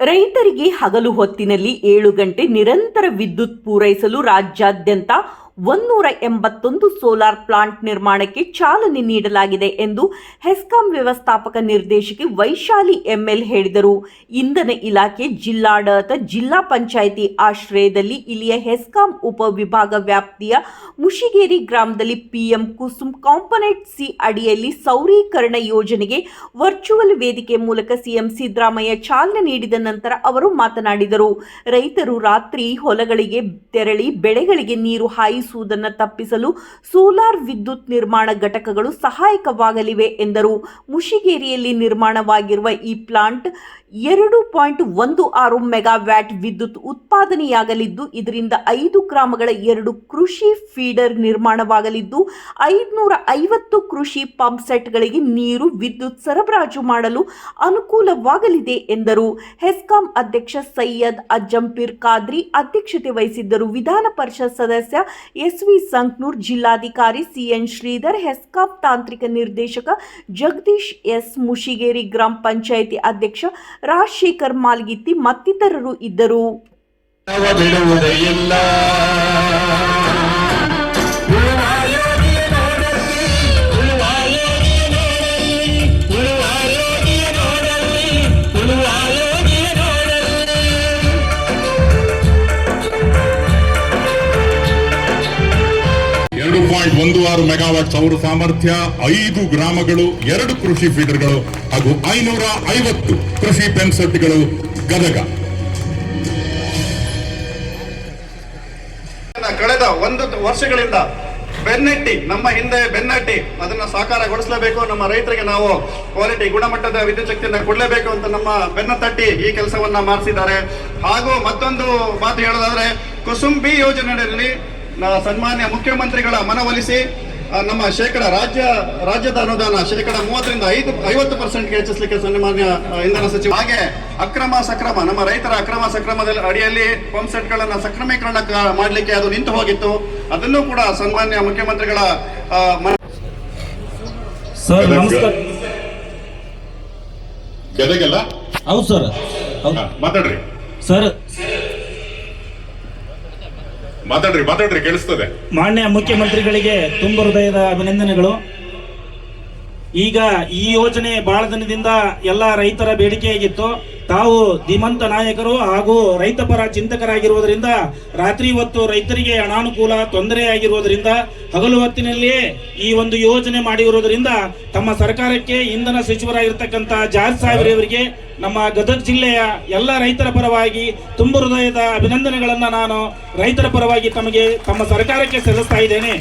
ರೈತರಿಗೆ ಹಗಲು ಹೊತ್ತಿನಲ್ಲಿ ಏಳು ಗಂಟೆ ನಿರಂತರ ವಿದ್ಯುತ್ ಪೂರೈಸಲು ರಾಜ್ಯಾದ್ಯಂತ ಒಂದೂರ ಎಂಬತ್ತೊಂದು ಸೋಲಾರ್ ಪ್ಲಾಂಟ್ ನಿರ್ಮಾಣಕ್ಕೆ ಚಾಲನೆ ನೀಡಲಾಗಿದೆ ಎಂದು ಹೆಸ್ಕಾಂ ವ್ಯವಸ್ಥಾಪಕ ನಿರ್ದೇಶಕಿ ವೈಶಾಲಿ ಎಂಎಲ್ ಹೇಳಿದರು. ಇಂಧನ ಇಲಾಖೆ ಜಿಲ್ಲಾಡಳಿತ ಜಿಲ್ಲಾ ಪಂಚಾಯಿತಿ ಆಶ್ರಯದಲ್ಲಿ ಇಲ್ಲಿಯ ಹೆಸ್ಕಾಂ ಉಪವಿಭಾಗ ವ್ಯಾಪ್ತಿಯ ಮುಷಿಗೇರಿ ಗ್ರಾಮದಲ್ಲಿ ಪಿಎಂ ಕುಸುಮ್ ಕಾಂಪೊನೆಂಟ್ ಸಿ ಅಡಿಯಲ್ಲಿ ಸೌರೀಕರಣ ಯೋಜನೆಗೆ ವರ್ಚುವಲ್ ವೇದಿಕೆ ಮೂಲಕ ಸಿಎಂ ಸಿದ್ದರಾಮಯ್ಯ ಚಾಲನೆ ನೀಡಿದ ನಂತರ ಅವರು ಮಾತನಾಡಿದರು. ರೈತರು ರಾತ್ರಿ ಹೊಲಗಳಿಗೆ ತೆರಳಿ ಬೆಳೆಗಳಿಗೆ ನೀರು ಹಾಯಿಸುವುದನ್ನು ತಪ್ಪಿಸಲು ಸೋಲಾರ್ ವಿದ್ಯುತ್ ನಿರ್ಮಾಣ ಘಟಕಗಳು ಸಹಾಯಕವಾಗಲಿವೆ ಎಂದರು. ಮುಷಿಗೇರಿಯಲ್ಲಿ ನಿರ್ಮಾಣವಾಗಿರುವ ಈ ಪ್ಲಾಂಟ್ ಎರಡು ಪಾಯಿಂಟ್ ಒಂದು ಆರು ಮೆಗಾವ್ಯಾಟ್ ವಿದ್ಯುತ್ ಉತ್ಪಾದನೆಯಾಗಲಿದ್ದು, ಇದರಿಂದ ಐದು ಗ್ರಾಮಗಳ ಎರಡು ಕೃಷಿ ಫೀಡರ್ ನಿರ್ಮಾಣವಾಗಲಿದ್ದು ಐದುನೂರ ಐವತ್ತು ಕೃಷಿ ಪಂಪ್ ಸೆಟ್ಗಳಿಗೆ ನೀರು ವಿದ್ಯುತ್ ಸರಬರಾಜು ಮಾಡಲು ಅನುಕೂಲವಾಗಲಿದೆ ಎಂದರು. ಹೆಸ್ಕಾಂ ಅಧ್ಯಕ್ಷ ಸೈಯದ್ ಅಜ್ಜಂಪೀರ್ ಖಾದ್ರಿ ಅಧ್ಯಕ್ಷತೆ ವಹಿಸಿದ್ದರು. ವಿಧಾನ ಪರಿಷತ್ ಸದಸ್ಯ ಎಸ್ ವಿ ಸಂಕ್ನೂರ್ ಜಿಲ್ಲಾಧಿಕಾರಿ ಸಿಎನ್ ಶ್ರೀಧರ್ ಹೆಸ್ಕಾಂ ತಾಂತ್ರಿಕ ನಿರ್ದೇಶಕ ಜಗದೀಶ್ ಎಸ್ ಮುಷಿಗೇರಿ ಗ್ರಾಮ ಪಂಚಾಯಿತಿ ಅಧ್ಯಕ್ಷ ರಾಜಶೇಖರ್ ಮಾಲ್ಗಿತ್ತಿ ಮತ್ತಿತರರು ಇದ್ದರು. ಪಾಯಿಂಟ್ ಒಂದು ಆರು ಮೆಗಾವಾಟ್ ಸೌರ ಸಾಮರ್ಥ್ಯ, ಐದು ಗ್ರಾಮಗಳು, ಎರಡು ಕೃಷಿ ಫೀಡರ್ಗಳು ಹಾಗೂ ಐನೂರ ಐವತ್ತು ಕೃಷಿ ಪೆನ್ಸೆಟ್ಗಳು ಗದಗ. ಕಳೆದ ಒಂದು ವರ್ಷಗಳಿಂದ ಬೆನ್ನಟ್ಟಿ, ನಮ್ಮ ಹಿಂದೆ ಬೆನ್ನಟ್ಟಿ ಅದನ್ನ ಸಾಕಾರಗೊಳಿಸಲೇಬೇಕು. ನಮ್ಮ ರೈತರಿಗೆ ನಾವು ಕ್ವಾಲಿಟಿ ಗುಣಮಟ್ಟದ ವಿದ್ಯುತ್ ಶಕ್ತಿಯನ್ನ ಕೊಡಲೇಬೇಕು ಅಂತ ನಮ್ಮ ಬೆನ್ನ ತಟ್ಟಿ ಈ ಕೆಲಸವನ್ನ ಮಾಡಿಸಿದ್ದಾರೆ. ಹಾಗೂ ಮತ್ತೊಂದು ಮಾತು ಹೇಳೋದಾದ್ರೆ ಕುಸುಂಬಿ ಯೋಜನೆಯಲ್ಲಿ ಸನ್ಮಾನ್ಯ ಮುಖ್ಯಮಂತ್ರಿಗಳ ಮನವೊಲಿಸಿ ನಮ್ಮ ಶೇಕಡ ರಾಜ್ಯ ರಾಜ್ಯದ ಅನುದಾನ ಶೇಕಡ ಮೂವತ್ತರಿಂದ ಐದು ಐವತ್ತು ಪರ್ಸೆಂಟ್ಗೆ ಹೆಚ್ಚಿಸಲಿಕ್ಕೆ ಸನ್ಮಾನ್ಯ ಇಂಧನ ಸಚಿವ. ಹಾಗೆ ಅಕ್ರಮ ಸಕ್ರಮ ನಮ್ಮ ರೈತರ ಅಕ್ರಮ ಸಕ್ರಮದ ಅಡಿಯಲ್ಲಿ ಪಂಪ್ ಸೆಟ್ಗಳನ್ನ ಸಕ್ರಮೀಕರಣ ಮಾಡಲಿಕ್ಕೆ ಅದು ನಿಂತು ಹೋಗಿತ್ತು. ಅದನ್ನು ಕೂಡ ಸನ್ಮಾನ್ಯ ಮುಖ್ಯಮಂತ್ರಿಗಳ ಆ, ಸರ್ ನಮಸ್ಕಾರ. ಗದಗೆಲ್ಲ ಹೌದು ಸರ್. ಮಾತಾಡ್ರಿ. ಸರ್ ಮಾತಾಡ್ರಿ ಮಾತಾಡ್ರಿ ಕೇಳಿಸ್ತದೆ. ಮಾನ್ಯ ಮುಖ್ಯಮಂತ್ರಿಗಳಿಗೆ ತುಂಬ ಹೃದಯದ ಅಭಿನಂದನೆಗಳು. ಈಗ ಈ ಯೋಜನೆ ಬಹಳ ದಿನದಿಂದ ಎಲ್ಲ ರೈತರ ಬೇಡಿಕೆಯಾಗಿತ್ತು. ತಾವು ಧೀಮಂತ ನಾಯಕರು ಹಾಗೂ ರೈತಪರ ಚಿಂತಕರಾಗಿರುವುದರಿಂದ, ರಾತ್ರಿ ಹೊತ್ತು ರೈತರಿಗೆ ಅನಾನುಕೂಲ, ತೊಂದರೆ ಆಗಿರುವುದರಿಂದ, ಹಗಲು ಹೊತ್ತಿನಲ್ಲಿಯೇ ಈ ಒಂದು ಯೋಜನೆ ಮಾಡಿರುವುದರಿಂದ ತಮ್ಮ ಸರ್ಕಾರಕ್ಕೆ ಇಂಧನ ಸಚಿವರಾಗಿರ್ತಕ್ಕಂಥ ಜಾರ್ಜ್ ಸಾಹೇಬ್ರವರಿಗೆ ನಮ್ಮ ಗದಗ ಜಿಲ್ಲೆಯ ಎಲ್ಲ ರೈತರ ಪರವಾಗಿ ತುಂಬ ಹೃದಯದ ಅಭಿನಂದನೆಗಳನ್ನು ನಾನು ರೈತರ ಪರವಾಗಿ ತಮಗೆ ತಮ್ಮ ಸರ್ಕಾರಕ್ಕೆ ಸಲ್ಲಿಸ್ತಾ ಇದ್ದೇನೆ.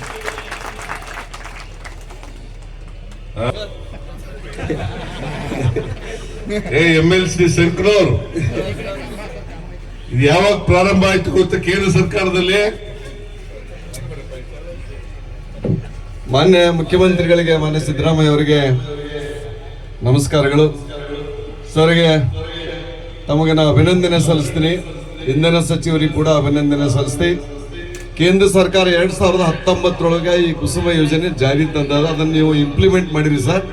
ಏ ಎಂ ಎಲ್ ಸಿ ಇದು ಯಾವಾಗ ಪ್ರಾರಂಭ ಆಯ್ತು ಗೊತ್ತಾ ಕೇಂದ್ರ ಸರ್ಕಾರದಲ್ಲಿ? ಮಾನ್ಯ ಮುಖ್ಯಮಂತ್ರಿಗಳಿಗೆ, ಮಾನ್ಯ ಸಿದ್ದರಾಮಯ್ಯ ಅವರಿಗೆ ನಮಸ್ಕಾರಗಳು. ಸರ್ಗೆ ತಮಗೆ ನಾವು ಅಭಿನಂದನೆ ಸಲ್ಲಿಸ್ತೀನಿ. ಇಂಧನ ಸಚಿವರಿಗೆ ಕೂಡ ಅಭಿನಂದನೆ ಸಲ್ಲಿಸ್ತೀನಿ. ಕೇಂದ್ರ ಸರ್ಕಾರ ಎರಡ್ ಸಾವಿರದ ಹತ್ತೊಂಬತ್ತರೊಳಗೆ ಈ ಕುಸುಮ ಯೋಜನೆ ಜಾರಿ ತಂದದ ಅದನ್ನ ನೀವು ಇಂಪ್ಲಿಮೆಂಟ್ ಮಾಡಿರಿ ಸರ್.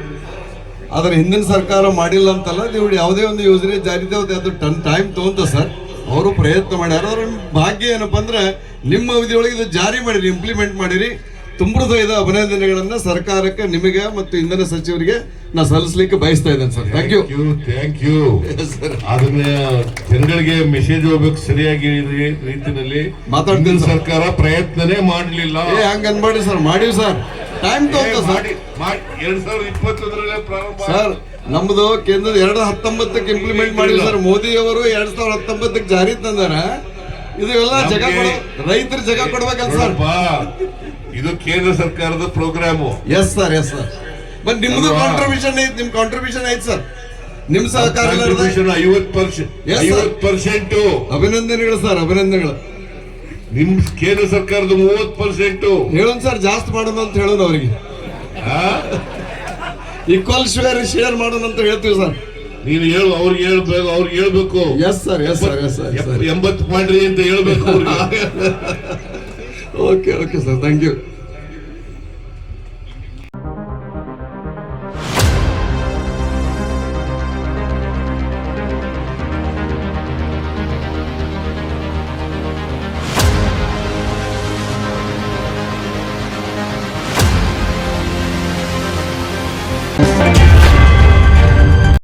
ಆದ್ರೆ ಹಿಂದಿನ ಸರ್ಕಾರ ಮಾಡಿಲ್ಲ ಅಂತಲ್ಲ, ನೀವು ಯಾವುದೇ ಒಂದು ಯೋಜನೆ ಜಾರಿ ಅದು ಟನ್ ಟೈಮ್ ತಗೊಂತ ಸರ್. ಅವರು ಪ್ರಯತ್ನ ಮಾಡ್ಯಾರ. ಅದ್ರ ಭಾಗ್ಯ ಏನಪ್ಪ ಅಂದ್ರೆ ನಿಮ್ಮ ಅವಧಿಯೊಳಗೆ ಇದು ಜಾರಿ ಮಾಡಿರಿ ಇಂಪ್ಲಿಮೆಂಟ್ ಮಾಡಿರಿ. ತುಂಬ ಹೃದಯದ ಅಭಿನಂದನೆಗಳನ್ನ ಸರ್ಕಾರಕ್ಕೆ ನಿಮಗೆ ಮತ್ತು ಇಂಧನ ಸಚಿವರಿಗೆ ನಾ ಸಲ್ಲಿಸಲಿಕ್ಕೆ ಬಯಸ್ತಾ ಇದ್ದೇನೆ sir. Thank you thank you ಅದನ್ನ ಜನಗಳಿಗೆ ಮೆಸೇಜ್ ಹೋಗ್ಬೇಕು ಸರಿಯಾಗಿ ರೀತಿಯಲ್ಲಿ. ಮಾತಾಡ್ತೀನಿ ಸರ್ಕಾರ ಪ್ರಯತ್ನನೇ ಮಾಡಲಿಲ್ಲ. ಹಂಗ ಅನ್ಬೇಡಿ ಸರ್. ಮಾಡಿವಿ ಸರ್. Time sir. ಎರಡ್ ಸಾವಿರದ ಇಪ್ಪತ್ತೊಂದರಲ್ಲೇ ಪ್ರಾರಂಭ. ಸರ್ ನಮ್ದು ಕೇಂದ್ರ ಎರಡು ಹತ್ತೊಂಬತ್ತಕ್ಕೆ ಇಂಪ್ಲಿಮೆಂಟ್ ಮಾಡಿಲ್ಲ ಸರ್. ಮೋದಿ ಅವರು ಎರಡ್ ಸಾವಿರದ ಹತ್ತೊಂಬತ್ತಕ್ಕೆ ಜಾರಿ ತಂದಾರ. ಇದು ಎಲ್ಲ ಜಗ ರೈತರ ಜಗ ಕೊಡ್ಬೇಕಲ್ಲ ಸರ್. ಇದು ಕೇಂದ್ರ ಸರ್ಕಾರದ programme. Yes sir yes sir but ನಿಮ್ದು ಅಲ್ವಾ? ಕಾಂಟ್ರಿಬ್ಯೂಷನ್ ಐತಿ ನಿಮ್ ಕಾಂಟ್ರಿಬ್ಯೂಷನ್ ಐತಿ ಸರ್ ನಿಮ್ ಸಹಕಾರ ಐವತ್ ಪರ್ಸೆಂಟ್ Yes, sir. ಐವತ್ ಪರ್ಸೆಂಟ್ ಅಭಿನಂದನೆಗಳು ಸರ್ ಅಭಿನಂದನೆಗಳು. ನಿಮ್ ಕೇಂದ್ರ ಸರ್ಕಾರದ ಮೂವತ್ ಪರ್ಸೆಂಟ್ ಹೇಳೋಣ ಸರ್ ಜಾಸ್ತಿ ಮಾಡೋಣ ಅಂತ ಹೇಳೋಣ ಅವರಿಗೆ. ಈಕ್ವಲ್ ಶೇರ್ ಶೇರ್ ಮಾಡೋಣ ಅಂತ ಹೇಳ್ತೀವಿ ಸರ್ ನೀನು ಹೇಳು ಅವ್ರಿಗೆ ಹೇಳ್ಬೇಕು ಅವ್ರಿಗೆ ಹೇಳ್ಬೇಕು. Yes sir yes sir yes sir ಎಂಬತ್ತು ಪಾಯಿಂಟ್ ಅಂತ ಹೇಳ್ಬೇಕು ಅವ್ರಿಗೆ. Okay okay sir thank you